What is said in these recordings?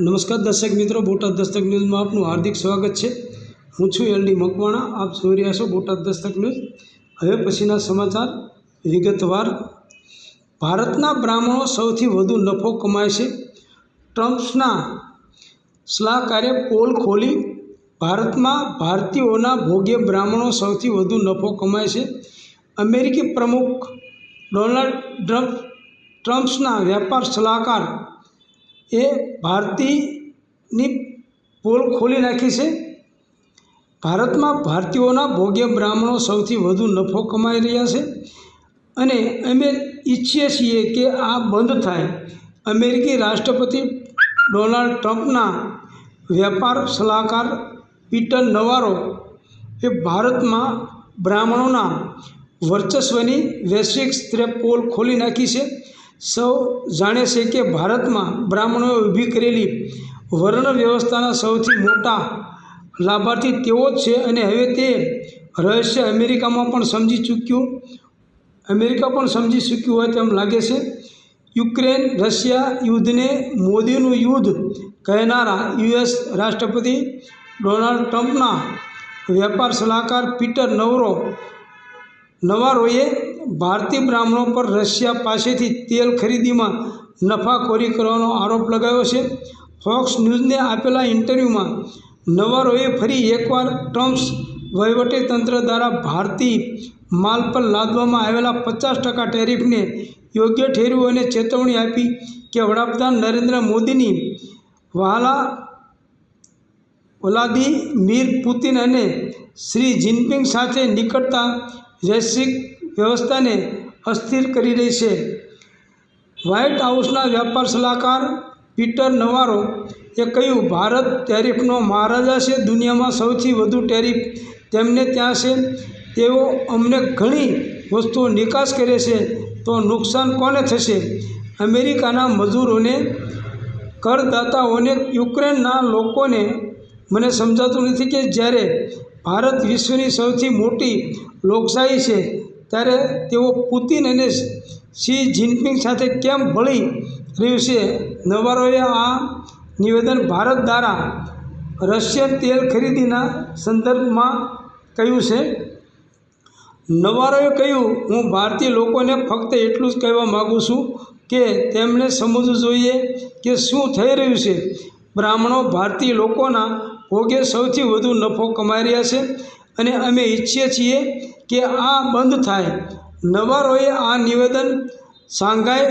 નમસ્કાર દર્શક મિત્રો, બોટાદ દસ્તક ન્યૂઝમાં આપનું હાર્દિક સ્વાગત છે. હું છું એલડી મકવાણા, આપ જોઈ રહ્યા છો બોટાદ દસ્તક ન્યૂઝ. હવે પછીના સમાચાર. વિગતવાર. ભારતના બ્રાહ્મણો સૌથી વધુ નફો કમાય છે. ટ્રમ્પ્સના સલાહકારે પોલ ખોલી. ભારતમાં ભારતીયોના ભોગ્ય બ્રાહ્મણો સૌથી વધુ નફો કમાય છે. અમેરિકી પ્રમુખ ડોનાલ્ડ ટ્રમ્પ ટ્રમ્પ્સના વ્યાપાર સલાહકાર એ ભારતીની પોલ ખોલી નાખી છે. ભારતમાં ભારતીયોના ભોગ્ય બ્રાહ્મણો સૌથી વધુ નફો કમાઈ રહ્યા છે અને અમે ઈચ્છીએ છીએ કે આ બંધ થાય. અમેરિકી રાષ્ટ્રપતિ ડોનાલ્ડ ટ્રમ્પના વેપાર સલાહકાર પીટર નવારો એ ભારતમાં બ્રાહ્મણોના વર્ચસ્વની વૈશ્વિક સ્તરે પોલ ખોલી નાખી છે. સૌ જાણે છે કે ભારતમાં બ્રાહ્મણોએ ઊભી કરેલી વર્ણ વ્યવસ્થાના સૌથી મોટા લાભાર્થી તેઓ જ છે અને હવે તે રહસ્ય અમેરિકામાં પણ સમજી ચૂક્યું. અમેરિકા પણ સમજી ચૂક્યું હોય તેમ લાગે છે. યુક્રેન, રશિયા યુદ્ધને મોદીનું યુદ્ધ કહેનારા યુએસ રાષ્ટ્રપતિ ડોનાલ્ડ ટ્રમ્પના વેપાર સલાહકાર પીટર નવરો નવારોએ ભારતીય બ્રાહ્મણો પર રશિયા પાસેથી તેલ ખરીદીમાં નફાખોરી કરવાનો આરોપ લગાવ્યો છે. ફોક્સ ન્યૂઝને આપેલા ઇન્ટરવ્યૂમાં નવારોએ ફરી એકવાર ટ્રમ્પ્સ વહીવટીતંત્ર દ્વારા ભારતીય માલ પર લાદવામાં આવેલા પચાસ ટકા ટેરિફને યોગ્ય ઠેરવું અને ચેતવણી આપી કે વડાપ્રધાન નરેન્દ્ર મોદીની વહાલા વ્લાદિમીર પુતિન અને શ્રી જિનપિંગ સાથે નિકટતા વૈશ્વિક વ્યવસ્થાને અસ્થિર કરી રહી છે. વ્હાઇટ હાઉસના વ્યાપાર સલાહકાર પીટર નવારો એ કહ્યું, ભારત ટેરિફનો મહારાજા છે, દુનિયામાં સૌથી વધુ ટેરિફ તેમને ત્યાં છે. તેઓ અમને ઘણી વસ્તુઓ નિકાસ કરે છે, તો નુકસાન કોને થશે? અમેરિકાના મજૂરોને, કરદાતાઓને, યુક્રેનના લોકોને મને સમજાતું નથી કે જ્યારે ભારત વિશ્વની સૌથી મોટી લોકશાહી છે ત્યારે તેઓ પુતિન અને શી જિનપિંગ સાથે કેમ ભળી? રહ્યું છે નવારોએ આ નિવેદન ભારત દ્વારા રશિયન તેલ ખરીદીના સંદર્ભમાં કહ્યું છે. નવારોએ કહ્યું, હું ભારતીય લોકોને ફક્ત એટલું જ કહેવા માગું છું કે તેમણે સમજવું જોઈએ કે શું થઈ રહ્યું છે. બ્રાહ્મણો ભારતીય લોકોના ભોગે સૌથી વધુ નફો કમાઈ રહ્યા છે. અને અમે ઈચ્છીએ છીએ કે આ બંધ થાય. નવારોએ આ નિવેદન શાંઘાઈ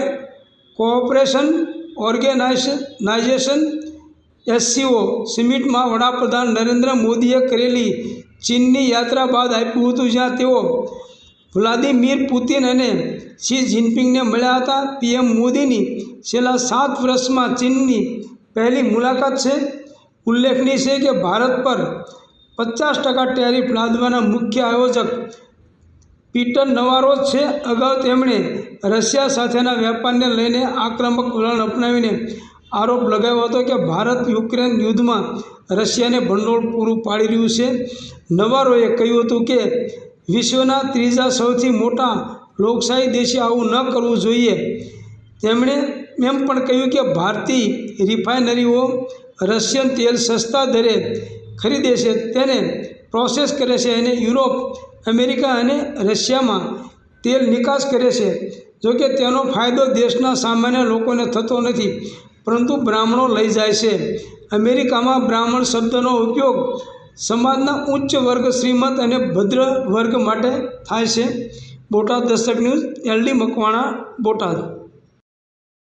કોઓપરેશન, ઓર્ગેનાઇઝેશન, એસસીઓ, સમિટમાં વડાપ્રધાન નરેન્દ્ર મોદીએ કરેલી ચીનની યાત્રા બાદ આપ્યું હતું, જ્યાં તેઓ વ્લાદિમીર પુતિન અને શી જિનપિંગને મળ્યા હતા. પીએમ મોદીની છેલ્લા સાત વર્ષમાં ચીનની પહેલી મુલાકાત છે. ઉલ્લેખનીય છે કે ભારત પર પચાસ ટકા ટેરિફ લાદવાના મુખ્ય આયોજક પીટર નવારો છે. અગાઉ તેમણે રશિયા સાથેના વેપારને લઈને આક્રમક વલણ અપનાવીને આરોપ લગાવ્યો હતો કે ભારત યુક્રેન યુદ્ધમાં રશિયાને ભંડોળ પૂરું પાડી રહ્યું છે. નવારોએ કહ્યું હતું કે વિશ્વના ત્રીજા સૌથી મોટા લોકશાહી દેશે આવું ન કરવું જોઈએ. તેમણે એમ પણ કહ્યું કે ભારતીય રિફાઇનરીઓ રશિયન તેલ સસ્તા દરે ખરીદે છે. તેને પ્રોસેસ કરે છે અને યુરોપ, અમેરિકા અને રશિયામાં તેલ નિકાસ કરે છે. જોકે તેનો ફાયદો દેશના સામાન્ય લોકોને થતો નથી, પરંતુ બ્રાહ્મણો લઈ જાય છે. અમેરિકામાં બ્રાહ્મણ શબ્દનો ઉપયોગ સમાજના ઉચ્ચ વર્ગ, શ્રીમંત અને ભદ્ર વર્ગ માટે થાય છે. Botad Dastak news LD Makwana, Botad.